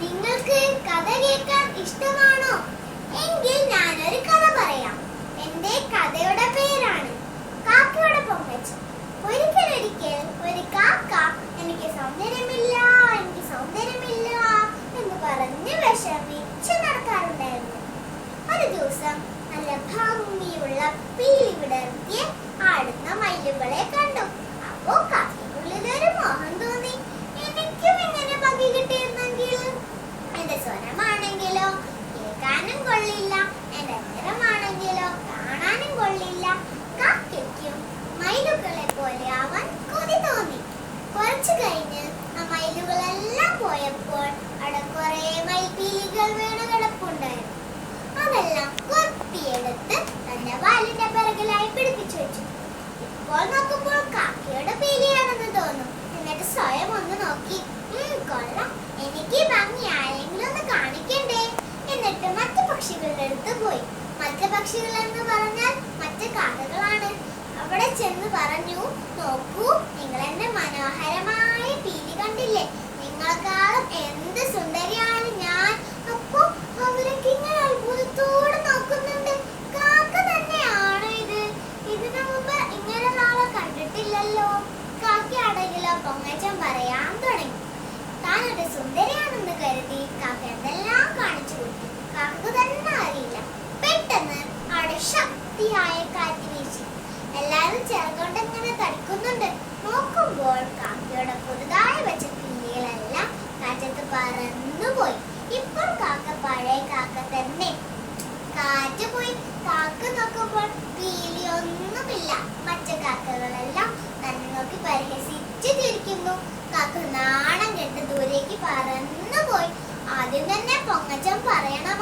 നിങ്ങൾക്ക് കഥ കേൾക്കാൻ ഇഷ്ടമാണോ? എങ്കിൽ ഞാനൊരു കഥ പറയാം. എന്റെ കഥയുടെ പേരാണ് കാക്കയുടെ പൊങ്ങച്ചം ഒരിക്കലൊരിക്കൽ ഒരു കാക്ക എനിക്ക് സൗന്ദര്യമില്ല എനിക്ക് സൗന്ദര്യമില്ല എന്ന് പറഞ്ഞ് വിഷമിച്ച് നടക്കാറുണ്ടായിരുന്നു. ഒരു ദിവസം നല്ല ഭംഗിയുള്ള പീലി വിടർത്തിയ ആടുന്ന മയിലുകളെ കണ്ടു ഇപ്പോൾ നോക്കുമ്പോൾ കാക്കയുടെ പേരിയാണെന്ന് തോന്നും. എന്നിട്ട് സ്വയം ഒന്ന് നോക്കി. "ഉം, കൊള്ളാം. എനിക്ക് ഭംഗി ആരെങ്കിലും ഒന്ന് കാണിക്കണ്ടേ? എന്നിട്ട് മറ്റു പക്ഷികളുടെ അടുത്ത് പോയി. മറ്റു പക്ഷികൾ എന്ന് പറഞ്ഞാൽ ഇങ്ങനെ തടിക്കുന്നുണ്ട് നോക്കുമ്പോൾ കാക്കയുടെ പുതുതായി വെച്ച കിളികളെല്ലാം കാറ്റത്ത് പറന്നുപോയി. ഇപ്പോൾ കാക്ക പഴയ കാക്ക തന്നെ. കാറ്റ് പോയി. കാക്ക നോക്കുമ്പോൾ പീലിയൊന്നുമില്ല. മറ്റു കാക്കകളെല്ലാം തന്നെ നോക്കി പരിഹസിച്ചു തിരിക്കുന്നു കാക്ക നാണം കെട്ട് ദൂരേക്ക് പറന്നുപോയി. ആദ്യം തന്നെ പൊങ്ങച്ചം പറയണമായിരുന്നു